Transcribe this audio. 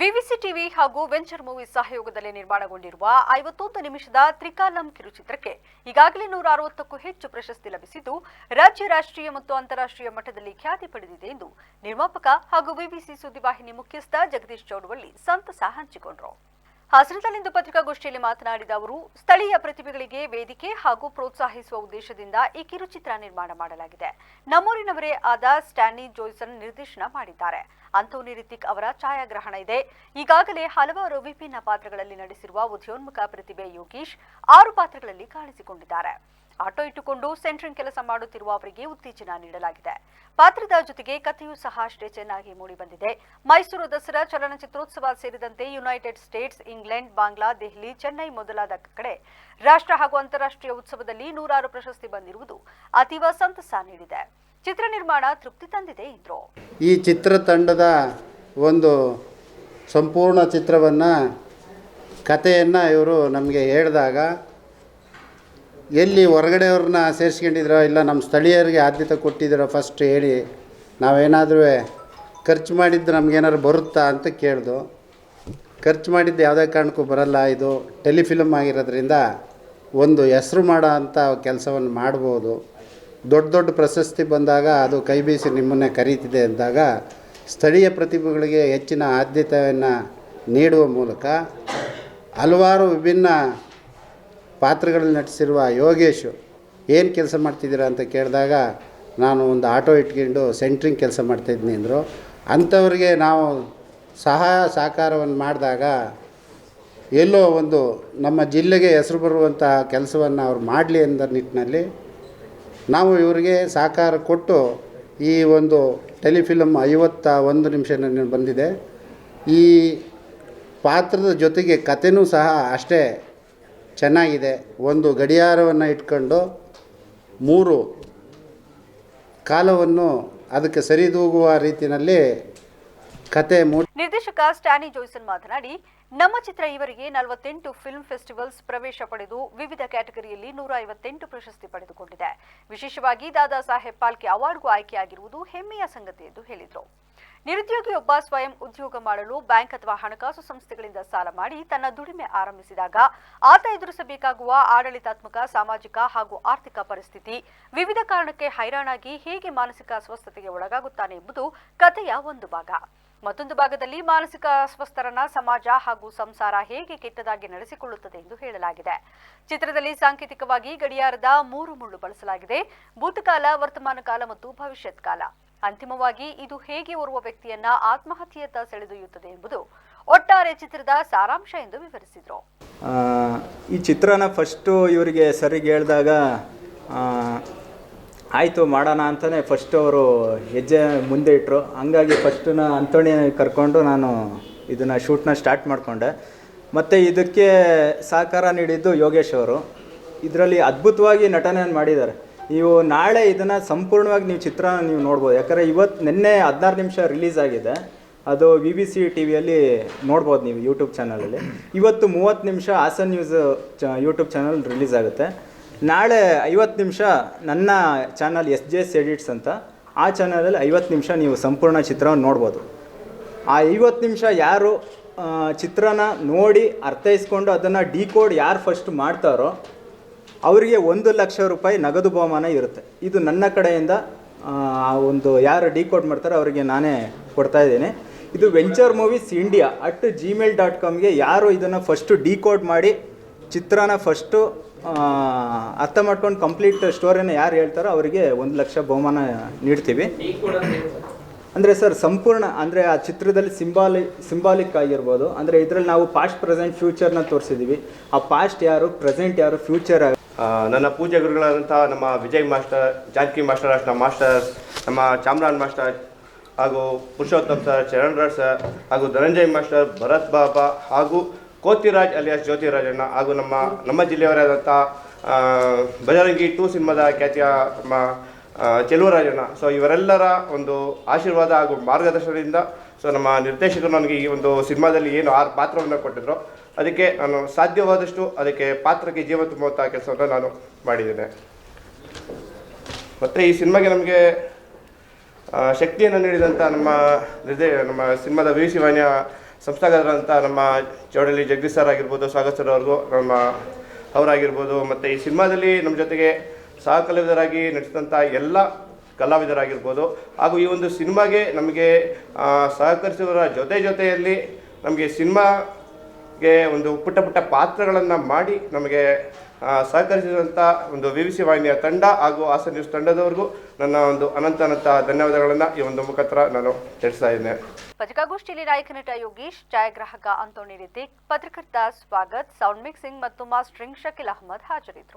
ವಿವಿಸಿ TV ಹಾಗೂ venture movies ಸಹಯೋಗದಲ್ಲಿ ನಿರ್ಮಾಣಗೊಂಡಿರುವ ಐವತ್ತೊಂದು ನಿಮಿಷದ ತ್ರಿಕಾಲಂ ಕಿರುಚಿತ್ರಕ್ಕೆ ಈಗಾಗಲೇ ನೂರ ಅರವತ್ತಕ್ಕೂ ಹೆಚ್ಚು ಪ್ರಶಸ್ತಿ ಲಭಿಸಿದ್ದು, ರಾಜ್ಯ, ರಾಷ್ಟ್ರೀಯ ಮತ್ತು ಅಂತಾರಾಷ್ಟ್ರೀಯ ಮಟ್ಟದಲ್ಲಿ ಖ್ಯಾತಿ ಪಡೆದಿದೆ ಎಂದು ನಿರ್ಮಾಪಕ ಹಾಗೂ ವಿವಿಸಿ ಸುದ್ದಿವಾಹಿನಿ ಮುಖ್ಯಸ್ಥ ಜಗದೀಶ್ ಚೌಡವಳ್ಳಿ ಸಂತಸ ಹಂಚಿಕೊಂಡರು. ಹಾಸನದಲ್ಲಿಂದು ಪತ್ರಿಕಾಗೋಷ್ಠಿಯಲ್ಲಿ ಮಾತನಾಡಿದ ಅವರು, ಸ್ಥಳೀಯ ಪ್ರತಿಭೆಗಳಿಗೆ ವೇದಿಕೆ ಹಾಗೂ ಪ್ರೋತ್ಸಾಹಿಸುವ ಉದ್ದೇಶದಿಂದ ಈ ಕಿರುಚಿತ್ರ ನಿರ್ಮಾಣ ಮಾಡಲಾಗಿದೆ. ನಮ್ಮೂರಿನವರೇ ಆದ ಸ್ಟ್ಯಾನಿ ಜೋಯ್ಸನ್ ನಿರ್ದೇಶನ ಮಾಡಿದ್ದಾರೆ. ಅಂಥೋನಿ ರಿತಿಕ್ ಅವರ ಛಾಯಾಗ್ರಹಣ ಇದೆ. ಈಗಾಗಲೇ ಹಲವಾರು ವಿಭಿನ್ನ ಪಾತ್ರಗಳಲ್ಲಿ ನಟಿಸಿರುವ ಉದಯೋನ್ಮುಖ ಪ್ರತಿಭೆ ಯೋಗೀಶ್ ಆರು ಪಾತ್ರಗಳಲ್ಲಿ ಕಾಣಿಸಿಕೊಂಡಿದ್ದಾರೆ. ಆಟೋ ಇಟ್ಟುಕೊಂಡು ಸೆಂಟ್ರಿಂಗ್ ಕೆಲಸ ಮಾಡುತ್ತಿರುವ ಅವರಿಗೆ ಉತ್ತೇಜನ ನೀಡಲಾಗಿದೆ. ಪಾತ್ರದ ಜೊತೆಗೆ ಕಥೆಯೂ ಸಹ ಅಷ್ಟೇ ಚೆನ್ನಾಗಿ ಮೂಡಿಬಂದಿದೆ ಮೈಸೂರು ದಸರಾ ಚಲನಚಿತ್ರೋತ್ಸವ ಸೇರಿದಂತೆ United States England Bangla Delhi Chennai ಮೊದಲಾದ ಕಡೆ ರಾಷ್ಟ್ರ ಹಾಗೂ ಅಂತಾರಾಷ್ಟ್ರೀಯ ಉತ್ಸವದಲ್ಲಿ ನೂರಾರು ಪ್ರಶಸ್ತಿ ಬಂದಿರುವುದು ಅತೀವ ಸಂತಸ ನೀಡಿದೆ. ಚಿತ್ರ ನಿರ್ಮಾಣ ತೃಪ್ತಿ ತಂದಿದೆ ಎಂದರು ಈ ಚಿತ್ರ ತಂಡದ ಒಂದು ಸಂಪೂರ್ಣ ಚಿತ್ರವನ್ನು, ಕಥೆಯನ್ನು ಇವರು ನಮಗೆ ಹೇಳಿದಾಗ ಎಲ್ಲಿ ಹೊರಗಡೆಯವ್ರನ್ನ ಸೇರಿಸ್ಕೊಂಡಿದ್ರೋ ಇಲ್ಲ ನಮ್ಮ ಸ್ಥಳೀಯರಿಗೆ ಆದ್ಯತೆ ಕೊಟ್ಟಿದ್ದೀರೋ ಫಸ್ಟ್ ಹೇಳಿ, ನಾವೇನಾದರೂ ಖರ್ಚು ಮಾಡಿದ್ದು ನಮಗೇನಾದ್ರು ಬರುತ್ತಾ ಅಂತ ಕೇಳ್ದು, ಖರ್ಚು ಮಾಡಿದ್ದು ಯಾವುದೇ ಕಾರಣಕ್ಕೂ ಬರಲ್ಲ, ಇದು ಟೆಲಿಫಿಲಮ್ ಆಗಿರೋದ್ರಿಂದ ಒಂದು ಹೆಸರು ಮಾಡೋ ಅಂಥ ಕೆಲಸವನ್ನು ಮಾಡ್ಬೋದು. ದೊಡ್ಡ ದೊಡ್ಡ ಪ್ರಶಸ್ತಿ ಬಂದಾಗ ಅದು ಕೈ ಬೀಸಿ ನಿಮ್ಮನ್ನೇ ಕರೀತಿದೆ ಅಂದಾಗ ಸ್ಥಳೀಯ ಪ್ರತಿಭೆಗಳಿಗೆ ಹೆಚ್ಚಿನ ಆದ್ಯತೆಯನ್ನು ನೀಡುವ ಮೂಲಕ ಹಲವಾರು ವಿಭಿನ್ನ ಪಾತ್ರಗಳಲ್ಲಿ ನಟಿಸಿರುವ ಯೋಗೇಶು ಏನು ಕೆಲಸ ಮಾಡ್ತಿದ್ದೀರಾ ಅಂತ ಕೇಳಿದಾಗ ನಾನು ಒಂದು ಆಟೋ ಇಟ್ಕೊಂಡು ಸೆಂಟ್ರಿಂಗ್ ಕೆಲಸ ಮಾಡ್ತಾಯಿದ್ದೀನಿ ಅಂದರು. ಅಂಥವ್ರಿಗೆ ನಾವು ಸಹಾಯ ಸಹಕಾರವನ್ನು ಮಾಡಿದಾಗ ಎಲ್ಲೋ ಒಂದು ನಮ್ಮ ಜಿಲ್ಲೆಗೆ ಹೆಸರು ಬರುವಂತಹ ಕೆಲಸವನ್ನು ಅವ್ರು ಮಾಡಲಿ ಅಂದ ನಿಟ್ಟಿನಲ್ಲಿ ನಾವು ಇವರಿಗೆ ಸಹಕಾರ ಕೊಟ್ಟು ಈ ಒಂದು ಟೆಲಿಫಿಲಮ್ ಐವತ್ತ ಒಂದು ನಿಮಿಷ ಬಂದಿದೆ. ಈ ಪಾತ್ರದ ಜೊತೆಗೆ ಕಥೆನೂ ಸಹ ಅಷ್ಟೇ ಚೆನ್ನಾಗಿದೆ. ಒಂದು ಗಡಿಯಾರವನ್ನು ಇಟ್ಕೊಂಡು ಮೂರು ಕಾಲವನ್ನು ಅದಕ್ಕೆ ಸರಿದೂಗುವ ರೀತಿಯಲ್ಲಿ ಕತೆ ಮೂಡಿ ನಿರ್ದೇಶಕ ಸ್ಟ್ಯಾನಿ ಜೋಯ್ಸನ್ ಮಾತನಾಡಿ, ನಮ್ಮ ಚಿತ್ರ ಇವರಿಗೆ ನಲವತ್ತೆಂಟು ಫಿಲ್ಮ್ ಫೆಸ್ಟಿವಲ್ಸ್ ಪ್ರವೇಶ ಪಡೆದು ವಿವಿಧ ಕ್ಯಾಟಗರಿಯಲ್ಲಿ ನೂರ ಐವತ್ತೆಂಟು ಪ್ರಶಸ್ತಿ ಪಡೆದುಕೊಂಡಿದೆ. ವಿಶೇಷವಾಗಿ ದಾದಾ ಸಾಹೇಬ್ ಪಾಲ್ಕೆ ಅವಾರ್ಡ್ಗೂ ಆಯ್ಕೆಯಾಗಿರುವುದು ಹೆಮ್ಮೆಯ ಸಂಗತಿ ಎಂದು ಹೇಳಿದರು. ನಿರುದ್ಯೋಗಿಯೊಬ್ಬ ಸ್ವಯಂ ಉದ್ಯೋಗ ಮಾಡಲು ಬ್ಯಾಂಕ್ ಅಥವಾ ಹಣಕಾಸು ಸಂಸ್ಥೆಗಳಿಂದ ಸಾಲ ಮಾಡಿ ತನ್ನ ದುಡಿಮೆ ಆರಂಭಿಸಿದಾಗ ಆತ ಎದುರಿಸಬೇಕಾಗುವ ಆಡಳಿತಾತ್ಮಕ, ಸಾಮಾಜಿಕ ಹಾಗೂ ಆರ್ಥಿಕ ಪರಿಸ್ಥಿತಿ ವಿವಿಧ ಕಾರಣಕ್ಕೆ ಹೈರಾಣಾಗಿ ಹೇಗೆ ಮಾನಸಿಕ ಅಸ್ವಸ್ಥತೆಗೆ ಒಳಗಾಗುತ್ತಾನೆ ಎಂಬುದು ಕಥೆಯ ಒಂದು ಭಾಗ. ಮತ್ತೊಂದು ಭಾಗದಲ್ಲಿ ಮಾನಸಿಕ ಅಸ್ವಸ್ಥರನ್ನ ಸಮಾಜ ಹಾಗೂ ಸಂಸಾರ ಹೇಗೆ ಕೆಟ್ಟದಾಗಿ ನಡೆಸಿಕೊಳ್ಳುತ್ತದೆ ಎಂದು ಹೇಳಲಾಗಿದೆ. ಚಿತ್ರದಲ್ಲಿ ಸಾಂಕೇತಿಕವಾಗಿ ಗಡಿಯಾರದ ಮೂರು ಮುಳ್ಳು ಬಳಸಲಾಗಿದೆ. ಭೂತಕಾಲ, ವರ್ತಮಾನ ಕಾಲ ಮತ್ತು ಭವಿಷ್ಯತ್ ಕಾಲ. ಅಂತಿಮವಾಗಿ ಇದು ಹೇಗೆ ಓರ್ವ ವ್ಯಕ್ತಿಯನ್ನ ಆತ್ಮಹತ್ಯೆಯತ್ತ ಸೆಳೆದೊಯ್ಯುತ್ತದೆ ಎಂಬುದು ಒಟ್ಟಾರೆ ಚಿತ್ರದ ಸಾರಾಂಶ ಎಂದು ವಿವರಿಸಿದರು. ಈ ಚಿತ್ರನ ಫಸ್ಟು ಇವರಿಗೆ ಸರಿಗೆ ಹೇಳಿದಾಗ ಆಯಿತು ಮಾಡೋಣ ಅಂತಲೇ ಫಸ್ಟ್ ಅವರು ಹೆಜ್ಜೆ ಮುಂದೆ ಇಟ್ಟರು ಹಂಗಾಗಿ ಫಸ್ಟನ್ನ ನಾ ಅಂಥೋಣಿ ಕರ್ಕೊಂಡು ನಾನು ಇದನ್ನು ಶೂಟ್ನ ಸ್ಟಾರ್ಟ್ ಮಾಡಿಕೊಂಡೆ. ಮತ್ತು ಇದಕ್ಕೆ ಸಹಕಾರ ನೀಡಿದ್ದು ಯೋಗೇಶ್ ಅವರು. ಇದರಲ್ಲಿ ಅದ್ಭುತವಾಗಿ ನಟನೆಯನ್ನು ಮಾಡಿದ್ದಾರೆ. ನೀವು ನಾಳೆ ಇದನ್ನು ಸಂಪೂರ್ಣವಾಗಿ ನೀವು ಚಿತ್ರ ನೀವು ನೋಡ್ಬೋದು. ಯಾಕಂದರೆ ಇವತ್ತು ನಿನ್ನೆ ಹದಿನಾರು ನಿಮಿಷ ರಿಲೀಸ್ ಆಗಿದೆ. ಅದು ವಿ ಬಿ ಸಿ ಟಿ ವಿಯಲ್ಲಿ ನೋಡ್ಬೋದು ನೀವು ಯೂಟ್ಯೂಬ್ ಚಾನಲಲ್ಲಿ ಇವತ್ತು ಮೂವತ್ತು ನಿಮಿಷ ಹಾಸನ್ ನ್ಯೂಸ್ ಚ ಯೂಟ್ಯೂಬ್ ಚಾನಲ್ ರಿಲೀಸ್ ಆಗುತ್ತೆ. ನಾಳೆ ಐವತ್ತು ನಿಮಿಷ ನನ್ನ channel S J S edits ಅಂತ ಆ ಚಾನಲಲ್ಲಿ ಐವತ್ತು ನಿಮಿಷ ನೀವು ಸಂಪೂರ್ಣ ಚಿತ್ರವನ್ನು ನೋಡ್ಬೋದು. ಆ ಐವತ್ತು ನಿಮಿಷ ಯಾರು ಚಿತ್ರನ ನೋಡಿ ಅರ್ಥೈಸ್ಕೊಂಡು ಅದನ್ನು ಡಿಕೋಡ್ ಯಾರು ಫಸ್ಟ್ ಮಾಡ್ತಾರೋ ಅವರಿಗೆ ಒಂದು ಲಕ್ಷ ರೂಪಾಯಿ ನಗದು ಬಹುಮಾನ ಇರುತ್ತೆ. ಇದು ನನ್ನ ಕಡೆಯಿಂದ ಆ, ಒಂದು ಯಾರು ಡಿಕೋಡ್ ಮಾಡ್ತಾರೋ ಅವರಿಗೆ ನಾನೇ ಕೊಡ್ತಾ ಇದ್ದೀನಿ. ಇದು venture movies India at Gmail dot ಕಾಮ್ಗೆ ಯಾರು ಇದನ್ನು ಫಸ್ಟು ಡಿಕೋಡ್ ಮಾಡಿ ಚಿತ್ರನ ಫಸ್ಟು ಅರ್ಥ ಮಾಡ್ಕೊಂಡು ಕಂಪ್ಲೀಟ್ ಸ್ಟೋರಿನ ಯಾರು ಹೇಳ್ತಾರೋ ಅವರಿಗೆ ಒಂದು ಲಕ್ಷ ಬಹುಮಾನ ನೀಡ್ತೀವಿ. ಅಂದರೆ ಸರ್, ಸಂಪೂರ್ಣ, ಅಂದರೆ ಆ ಚಿತ್ರದಲ್ಲಿ ಸಿಂಬಾಲಿ ಸಿಂಬಾಲಿಕ್ ಆಗಿರ್ಬೋದು. ಅಂದರೆ ಇದರಲ್ಲಿ ನಾವು ಪಾಸ್ಟ್ ಪ್ರೆಸೆಂಟ್ ಫ್ಯೂಚರ್ನ ತೋರಿಸಿದ್ದೀವಿ ಆ ಪಾಸ್ಟ್ ಯಾರು ಪ್ರೆಸೆಂಟ್ ಯಾರು ಫ್ಯೂಚರ್ ನನ್ನ ಪೂಜೆ ಗುರುಗಳಾದಂಥ ನಮ್ಮ ವಿಜಯ್ ಮಾಸ್ಟರ್, ಜಾನಕಿ ಮಾಸ್ಟರ್ ನಮ್ಮ ಮಾಸ್ಟರ್ಸ್, ನಮ್ಮ ಚಾಮ್ರಾನ್ ಮಾಸ್ಟರ್, ಹಾಗೂ ಪುರುಷೋತ್ತಮ್ ಸರ್ ಚರಣ್ ರಾಜ್ ಸರ್, ಹಾಗೂ ಧನಂಜಯ್ ಮಾಸ್ಟರ್, ಭರತ್ ಬಾಬಾ ಹಾಗೂ ಕೋತಿರಾಜ್ ಅಲಿಯಾಸ್ ಜ್ಯೋತಿರಾಜಣ್ಣ ಹಾಗೂ ನಮ್ಮ ನಮ್ಮ ಜಿಲ್ಲೆಯವರಾದಂಥ ಆ, ಬಜರಂಗಿ ಟೂ ಸಿನಿಮಾದ ಖ್ಯಾತಿಯ ನಮ್ಮ ಆ, ಚೆಲುವರಾಜಣ್ಣ. ಸೊ ಇವರೆಲ್ಲರ ಒಂದು ಆಶೀರ್ವಾದ ಹಾಗೂ ಮಾರ್ಗದರ್ಶನದಿಂದ ಸೊ ನಮ್ಮ ನಿರ್ದೇಶಕರು ನನಗೆ ಈ ಒಂದು ಸಿನಿಮಾದಲ್ಲಿ ಏನು ಆರು ಪಾತ್ರವನ್ನು ಕೊಟ್ಟಿದ್ರು ಅದಕ್ಕೆ ನಾನು ಸಾಧ್ಯವಾದಷ್ಟು ಅದಕ್ಕೆ ಪಾತ್ರಕ್ಕೆ ಜೀವ ತುಂಬುವಂಥ ಕೆಲಸವನ್ನು ನಾನು ಮಾಡಿದ್ದೇನೆ. ಮತ್ತು ಈ ಸಿನಿಮಾಗೆ ನಮಗೆ ಶಕ್ತಿಯನ್ನು ನೀಡಿದಂಥ ನಮ್ಮ ನಿರ್ದೇ ನಮ್ಮ ಸಿನಿಮಾದ ವಿ ಸಿ ವಾಹಿನಿಯ ಸಂಸ್ಥಾಗತರಂಥ ನಮ್ಮ ಚೌಡಳ್ಳಿ ಜಗದೀಶ್ ಸರ್ ಆಗಿರ್ಬೋದು, ಸ್ವಾಗತ್ ಸರ್ ಅವ್ರಿಗೂ ನಮ್ಮ ಅವರಾಗಿರ್ಬೋದು ಮತ್ತು ಈ ಸಿನಿಮಾದಲ್ಲಿ ನಮ್ಮ ಜೊತೆಗೆ ಸಹ ಕಲಾವಿದರಾಗಿ ನಟಿಸಿದಂಥ ಎಲ್ಲ ಕಲಾವಿದರಾಗಿರ್ಬೋದು. ಹಾಗೂ ಈ ಒಂದು ಸಿನಿಮಾಗೆ ನಮಗೆ ಸಹಕರಿಸುವರ ಜೊತೆ ಜೊತೆಯಲ್ಲಿ ನಮಗೆ ಸಿನಿಮಾಗೆ ಒಂದು ಪುಟ್ಟ ಪುಟ್ಟ ಪಾತ್ರಗಳನ್ನು ಮಾಡಿ ನಮಗೆ ಸಹಕರಿಸಿದಂಥ ಒಂದು ವಿ ವಿ ಸಿ ವಾಹಿನಿಯ ತಂಡ ಹಾಗೂ ಹಾಸನ ನ್ಯೂಸ್ ತಂಡದವರೆಗೂ ನನ್ನ ಒಂದು ಅನಂತ ಅನಂತ ಧನ್ಯವಾದಗಳನ್ನು ಈ ಒಂದು ಮುಖಾಂತರ ನಾನು ತಿಳಿಸ್ತಾ ಇದ್ದೇನೆ. ಪತ್ರಿಕಾಗೋಷ್ಠಿಯಲ್ಲಿ ನಾಯಕ ನಟ ಯೋಗೀಶ್, ಛಾಯಾಗ್ರಾಹಕ ಅಂತೋಣಿ ರಿತಿಕ್, ಪತ್ರಕರ್ತ ಸ್ವಾಗತ್ ಸೌಂಡ್ ಮಿಕ್ಸಿಂಗ್ ಮತ್ತು ಮಾಸ್ಟ್ರಿಂಗ್ ಶಕೀಲ್ ಅಹಮದ್ ಹಾಜರಿದ್ದರು.